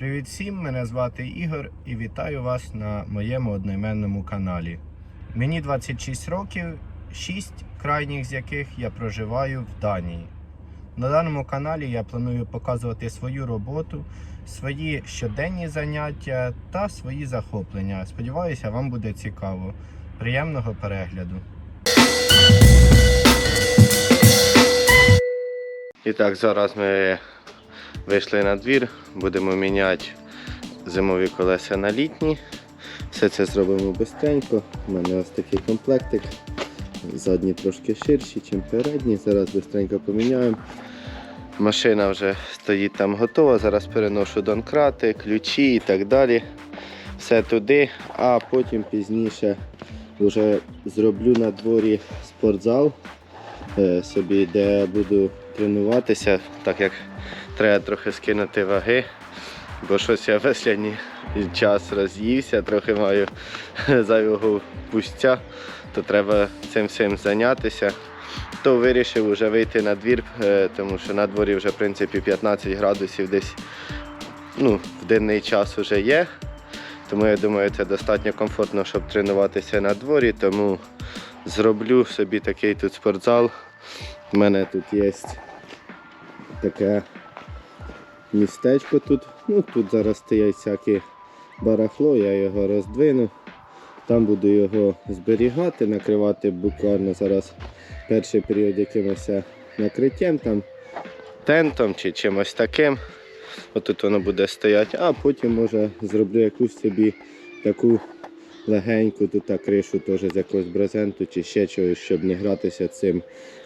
Привіт всім! Мене звати Ігор і вітаю вас на моєму одноіменному каналі. Мені 26 років, 6 крайніх з яких я проживаю в Данії. На даному каналі я планую показувати свою роботу, свої щоденні заняття та свої захоплення. Сподіваюся, вам буде цікаво. Приємного перегляду! І так, зараз ми вийшли на двір, будемо міняти зимові колеса на літні. Все це зробимо швидко. У мене ось такий комплектик. Задні трошки ширші, ніж передні. Зараз швидко поміняємо. Машина вже стоїть там готова. Зараз переношу донкрати, ключі і так далі. Все туди, а потім пізніше вже зроблю на дворі спортзал е, собі, де буду тренуватися, так як треба трохи скинути ваги, бо щось я в останній час роз'ївся, трохи маю зайвого пустя, то треба цим всім зайнятися. То вирішив вже вийти на двір, е, тому що на дворі вже в принципі 15 градусів десь ну, в денний час вже є. Тому я думаю, це достатньо комфортно, щоб тренуватися на дворі, тому зроблю собі такий тут спортзал. У мене тут є таке містечко тут. Ну, тут зараз стоять всякі барахло, я його роздвину. Там буду його зберігати, накривати буквально зараз перший період якимось накриттям, там, тентом чи чимось таким. Отут воно буде стояти, а потім може зроблю якусь собі таку легеньку тут кришу теж з якогось брезенту чи ще чогось, щоб не гратися цим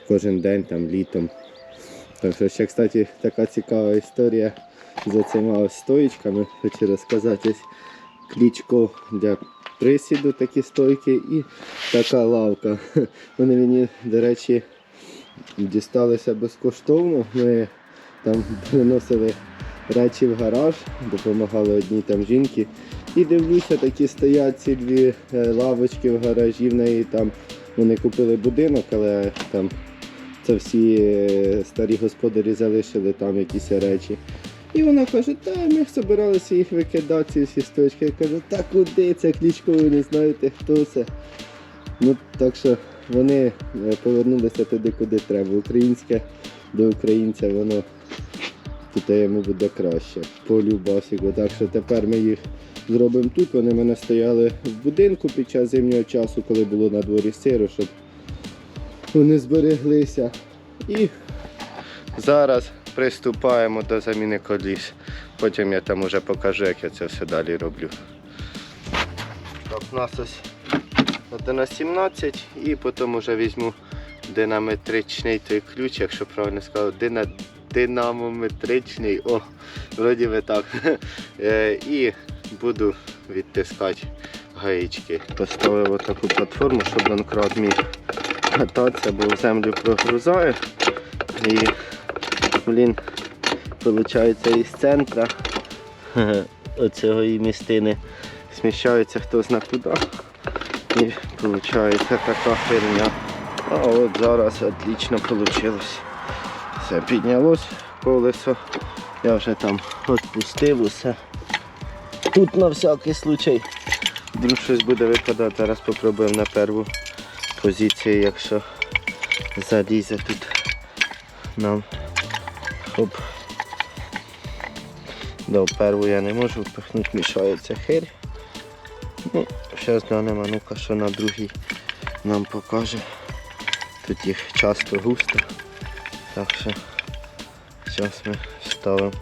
кожен день там літом. Так ще, кстати, така цікава історія за цими стоїчками. Хочу розказати клічко для присіду такі стойки і така лавка. Вони мені, до речі, дісталися безкоштовно. Ми там приносили речі в гараж, допомагали одній там жінки. І дивлюся, такі стоять ці дві е, лавочки в гаражі. В неї там вони купили будинок, але там це всі е, старі господарі залишили там якісь речі. І вона каже, та ми збиралися їх викидати, ці всі сточки. Я кажу, та куди це клічко, ви не знаєте, хто це. Ну, так що вони е, повернулися туди, куди треба. Українське до українця, воно тут йому буде краще. По любасіку. Так що тепер ми їх зробимо тут. Вони мене стояли в будинку під час зимнього часу, коли було на дворі сиро, щоб вони збереглися. І зараз приступаємо до заміни коліс. Потім я там уже покажу, як я це все далі роблю. Так, у нас ось 11 і потім вже візьму динамометричний той ключ, якщо правильно сказав, дина, динамометричний, о, вроді би так. Е, І буду відтискати гаєчки. Поставив отаку платформу, щоб донкрат міг кататися, бо в землю прогрузає. І, блін, виходить із центра оцього і містини сміщається хто зна куди. І виходить така херня. А от зараз отлично вийшло. Все, піднялось колесо. Я вже там відпустив усе. Тут на всякий случай. Вдруг щось буде випадати, зараз спробуємо на перву позицію, якщо залізе тут нам. Хоп. До перву я не можу впихнути, мішається хирь. Ну, зараз глянемо, ну-ка, що на другій нам покаже. Тут їх часто густо. Так що зараз ми ставимо.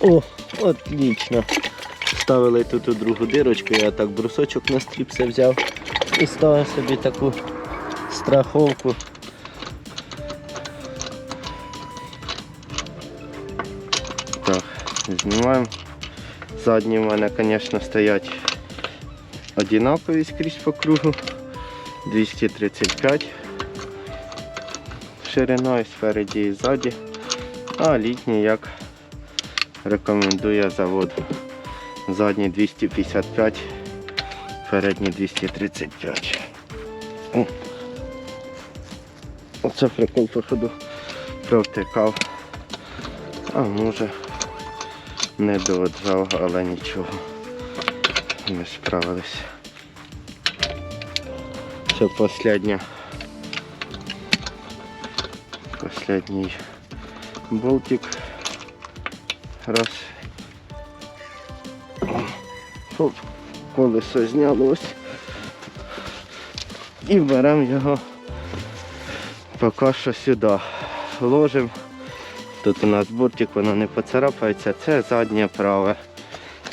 О, отлично. Ставили тут у другу дирочку, я так брусочок на стріпси взяв і ставив собі таку страховку. Так, знімаємо. Задні в мене, звісно, стоять одинакові скрізь по кругу. 235 ширина і спереді і ззаді. А літні, як рекомендує завод. Задні 255, передні 235. О. Оце прикол, походу, провтикав. А може не доджав, але нічого. Ми справилися. Це остання. Последній болтик. Раз. Оп, колесо знялось. І беремо його поки що сюди. Ложимо. Тут у нас бортик, воно не поцарапається. Це заднє праве.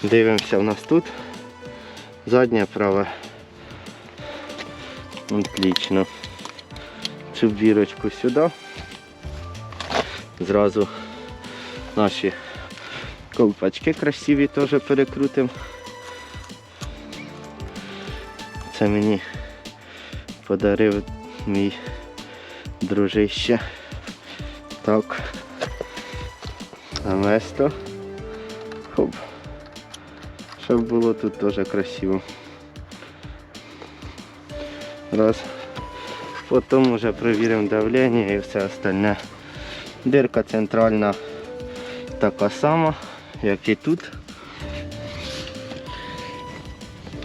Дивимося у нас тут. Заднє праве. Отлично. Цю бірочку сюди. Зразу наші ковпачки красиві теж перекрутимо. Це мені подарив мій дружище. Так. А место. Хоп. Щоб було тут теж красиво. Раз. Потім вже перевіримо давлення і все остальне. Дирка центральна така сама, як і тут.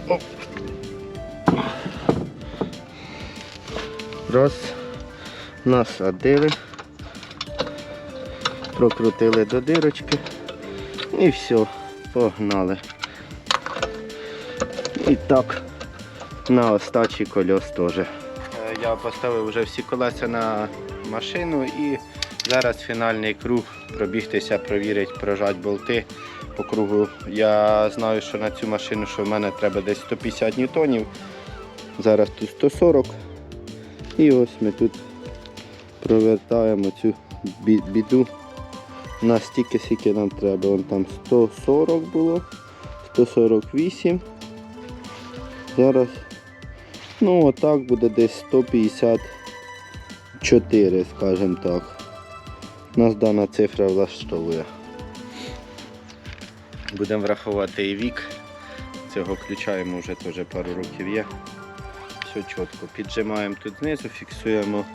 Оп. Раз. Насадили. Прокрутили до дирочки. І все, погнали. І так, на остачі кольос теж. Е, Я поставив вже всі колеса на машину і зараз фінальний круг пробігтися, провірити, прожати болти по кругу. Я знаю, що на цю машину, що в мене треба десь 150 ньютонів. Зараз тут 140. І ось ми тут провертаємо цю біду на стільки, скільки нам треба. Вон там 140 було, 148. Зараз, ну отак буде десь 154, скажімо так. Нас дана цифра влаштовує. Будемо врахувати і вік. Цього ключа йому вже теж пару років є. Все чітко. Піджимаємо тут знизу, фіксуємо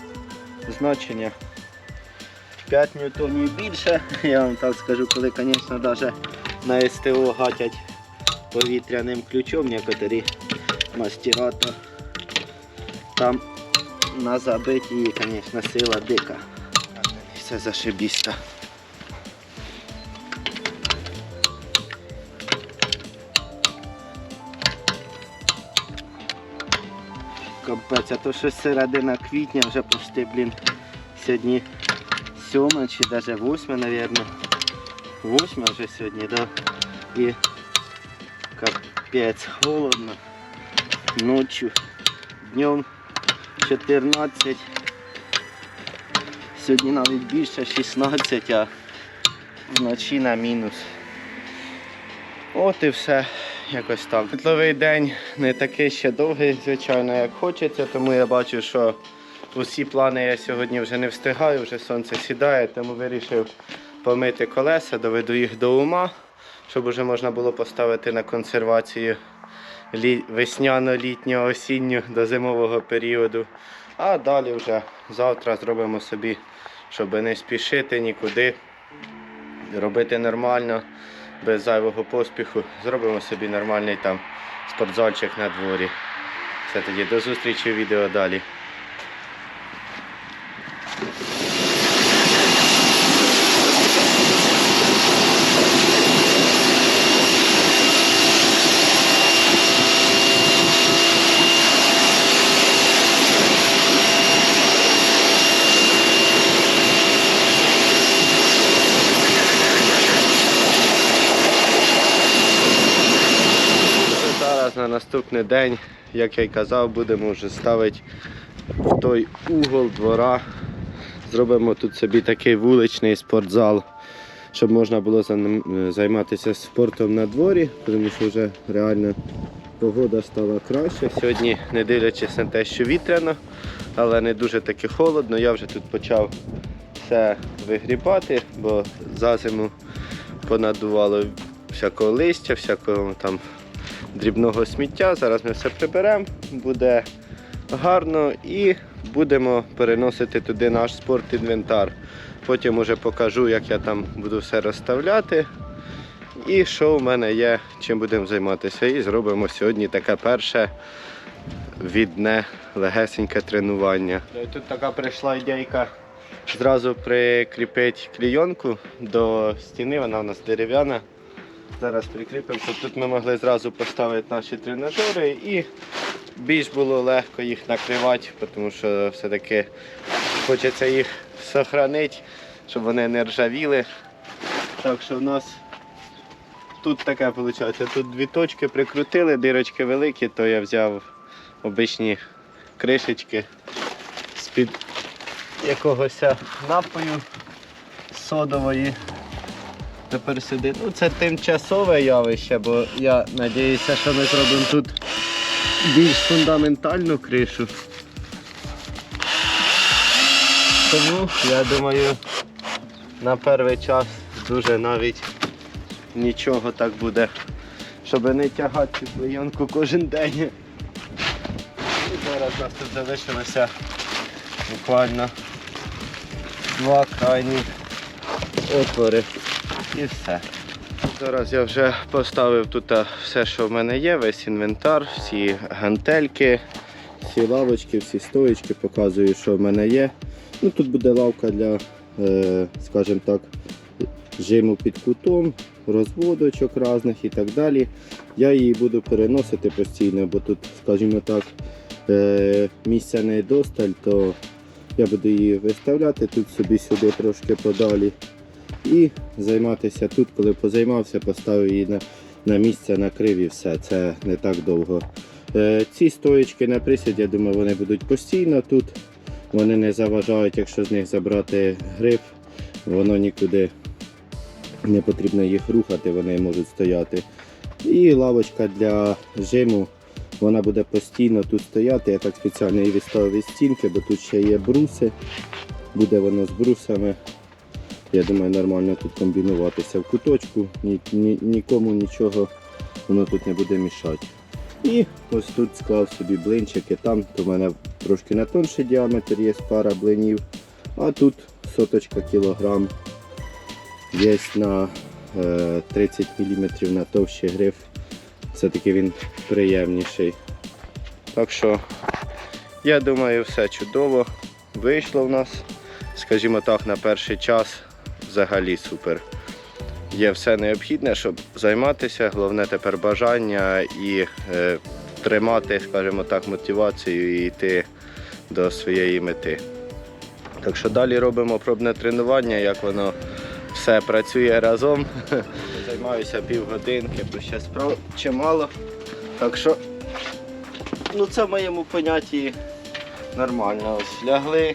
значення. 5 ньютонів більше. Я вам так скажу, коли, звісно, навіть на СТО гатять повітряним ключом некоторі мастера, то там на забитті, звісно, сила дика. Все зашибіста. Капець, а то щось середина квітня вже почти, блін, сьогодні сьоме чи навіть восьме, мабуть. Восьме вже сьогодні, да? І капець, холодно. Ночью, днем 14. Сьогодні навіть більше 16, а вночі на мінус. От і все. Якось так. Світловий день не такий ще довгий, звичайно, як хочеться, тому я бачу, що усі плани я сьогодні вже не встигаю, вже сонце сідає, тому вирішив помити колеса, доведу їх до ума, щоб вже можна було поставити на консервацію весняно-літнього осінню до зимового періоду. А далі вже завтра зробимо собі, щоб не спішити нікуди, робити нормально, без зайвого поспіху. Зробимо собі нормальний там спортзальчик на дворі. Все тоді до зустрічі в відео далі. Зараз на наступний день, як я й казав, будемо вже ставити в той угол двора. Зробимо тут собі такий вуличний спортзал, щоб можна було е, займатися спортом на дворі, тому що вже реально погода стала краще. Сьогодні, не дивлячись на те, що вітряно, але не дуже таки холодно. Я вже тут почав все вигрібати, бо за зиму понадувало всякого листя, всякого там дрібного сміття. Зараз ми все приберемо, буде гарно і будемо переносити туди наш спортінвентар. Потім уже покажу, як я там буду все розставляти. І що в мене є, чим будемо займатися. І зробимо сьогодні таке перше відне легесеньке тренування. Тут така прийшла ідейка зразу прикріпити клійонку до стіни, вона у нас дерев'яна. Зараз прикріпимо, щоб тут ми могли зразу поставити наші тренажери і більш було легко їх накривати, тому що все-таки хочеться їх зберігати, щоб вони не ржавіли. Так що в нас тут таке виходить. Тут дві точки прикрутили, дирочки великі, то я взяв обичні кришечки з-під якогось напою содової. Тепер сюди. Ну це тимчасове явище, бо я сподіваюся, що ми зробимо тут більш фундаментальну кришу. Тому я думаю на перший час дуже навіть нічого так буде, щоб не тягати цю клейонку кожен день. І зараз у нас тут залишилося буквально два крайні отвори і все. Зараз я вже поставив тут все, що в мене є, весь інвентар, всі гантельки, всі лавочки, всі стоечки, показую, що в мене є. Ну, Тут буде лавка для, е, скажімо так, жиму під кутом, розводочок різних і так далі. Я її буду переносити постійно, бо тут, скажімо так, е, місця не досталь, то я буду її виставляти тут собі сюди трошки подалі. І займатися тут, коли позаймався, поставив її на, на місце, накрив і все. Це не так довго. Е, ці стоечки на присід, я думаю, вони будуть постійно тут. Вони не заважають, якщо з них забрати гриф, воно нікуди не потрібно їх рухати, вони можуть стояти. І лавочка для жиму, вона буде постійно тут стояти. Я так спеціально її відставив від стінки, бо тут ще є бруси. Буде воно з брусами. Я думаю, нормально тут комбінуватися в куточку, ні, ні, нікому нічого воно тут не буде мішати. І ось тут склав собі блинчики, там в мене трошки на тонший діаметр є пара блинів, а тут соточка кілограм є на е, 30 мм на товщий гриф. Все-таки він приємніший. Так що, я думаю, все чудово вийшло в нас. Скажімо так, на перший час взагалі супер. Є все необхідне, щоб займатися. Головне тепер бажання і е, тримати, скажімо так, мотивацію і йти до своєї мети. Так що далі робимо пробне тренування, як воно все працює разом. Займаюся півгодинки, бо ще справ чимало. Так що ну, це в моєму понятті нормально. Ось лягли,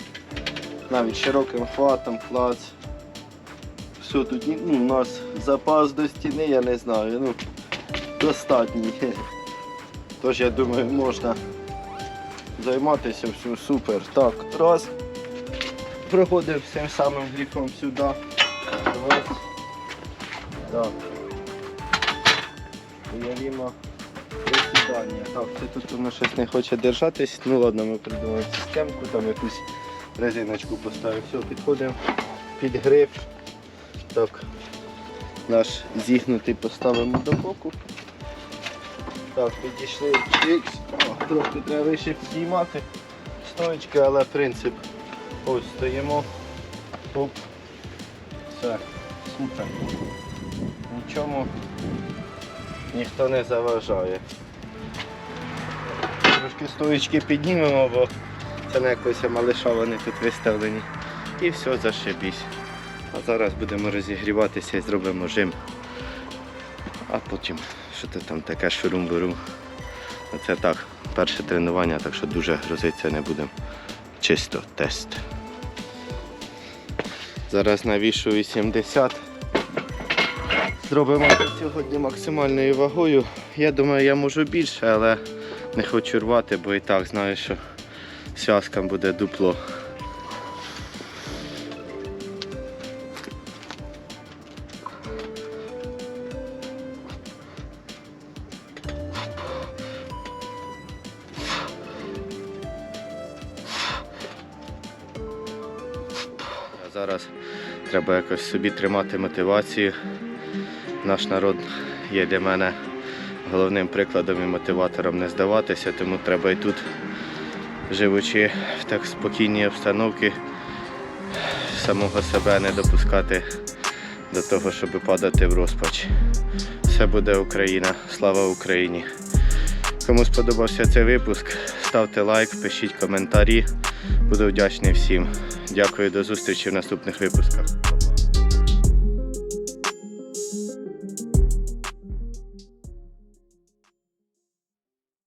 навіть широким хватом, клац. Все тут ну, у нас запас до стіни, я не знаю, ну достатній. Тож я думаю, можна займатися всім супер. Так, раз. Проходимо всім самим гріфом сюди. Раз. Так. Уявімо присідання. Так, це тут воно щось не хоче держатись. Ну ладно, ми придумаємо системку, там якусь резиночку поставимо. Все, підходимо під гриф. Так, наш зігнутий поставимо до боку. Так, підійшли. Ікс. О, Трохи треба вище підіймати стоечки, але принцип. Ось стоїмо. Оп. Все, супер. Нічому ніхто не заважає. Трошки стоечки піднімемо, бо це на якось малиша тут виставлені. І все, зашибісь. А зараз будемо розігріватися і зробимо жим. А потім що це там таке шурум-бурум. Це так, перше тренування, так що дуже грозиться не будемо. Чисто тест. Зараз навішу 80. Зробимо сьогодні максимальною вагою. Я думаю, я можу більше, але не хочу рвати, бо і так знаю, що зв'язкам буде дупло. Якось собі тримати мотивацію. Наш народ є для мене головним прикладом і мотиватором не здаватися, тому треба і тут, живучи в так спокійній обстановці, самого себе не допускати до того, щоб падати в розпач. Все буде Україна. Слава Україні! Кому сподобався цей випуск, ставте лайк, пишіть коментарі. Буду вдячний всім. Дякую, до зустрічі в наступних випусках.